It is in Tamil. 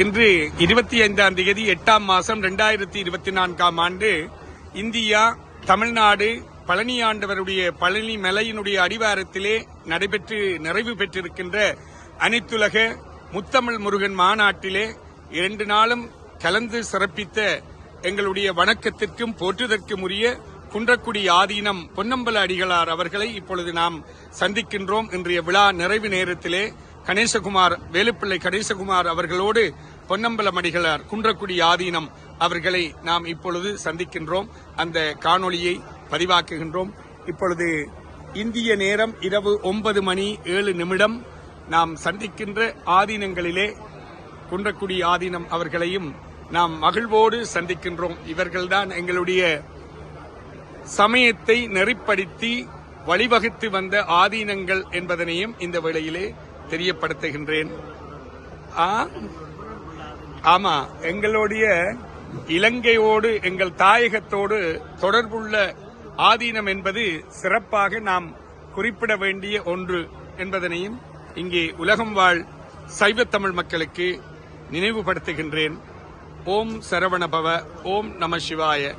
இன்று இருபத்தி ஐந்தாம் தேதி எட்டாம் மாதம் ரெண்டாயிரத்தி இருபத்தி நான்காம் ஆண்டு இந்தியா தமிழ்நாடு பழனி ஆண்டவருடைய பழனி மலையினுடைய அடிவாரத்திலே நடைபெற்று நிறைவு பெற்றிருக்கின்ற அனைத்துலக முத்தமிழ் முருகன் மாநாட்டிலே இரண்டு நாளும் கலந்து சிறப்பித்த எங்களுடைய வணக்கத்திற்கும் போற்றுதற்கும் உரிய குன்றக்குடி ஆதீனம் பொன்னம்பல அடிகளார் அவர்களை இப்பொழுது நாம் சந்திக்கின்றோம். இன்றைய விழா நிறைவு நேரத்திலே கணேசகுமார் வேலுப்பிள்ளை கணேசகுமார் அவர்களோடு பொன்னம்பலம் அடிகளார் குன்றக்குடி ஆதீனம் அவர்களை நாம் இப்பொழுது சந்திக்கின்றோம். அந்த காணொளியை பதிவாக்குகின்றோம். இப்பொழுது இந்திய நேரம் இரவு ஒன்பது மணி ஏழு நிமிடம். நாம் சந்திக்கின்ற ஆதீனங்களிலே குன்றக்குடி ஆதீனம் அவர்களையும் நாம் மகிழ்வோடு சந்திக்கின்றோம். இவர்கள்தான் எங்களுடைய சமயத்தை நெறிப்படுத்தி வழிவகுத்து வந்த ஆதீனங்கள் என்பதனையும் இந்த வேளையிலே தெரியப்படுத்துகின்றேன். ஆ? ஆமா எங்களுடைய இலங்கையோடு எங்கள் தாயகத்தோடு தொடர்புள்ள ஆதீனம் என்பது சிறப்பாக நாம் குறிப்பிட வேண்டிய ஒன்று என்பதனையும் இங்கே உலகம் வாழ் சைவத் தமிழ் மக்களுக்கு நினைவுபடுத்துகின்றேன். ஓம் சரவணபவ ஓம் நம சிவாய.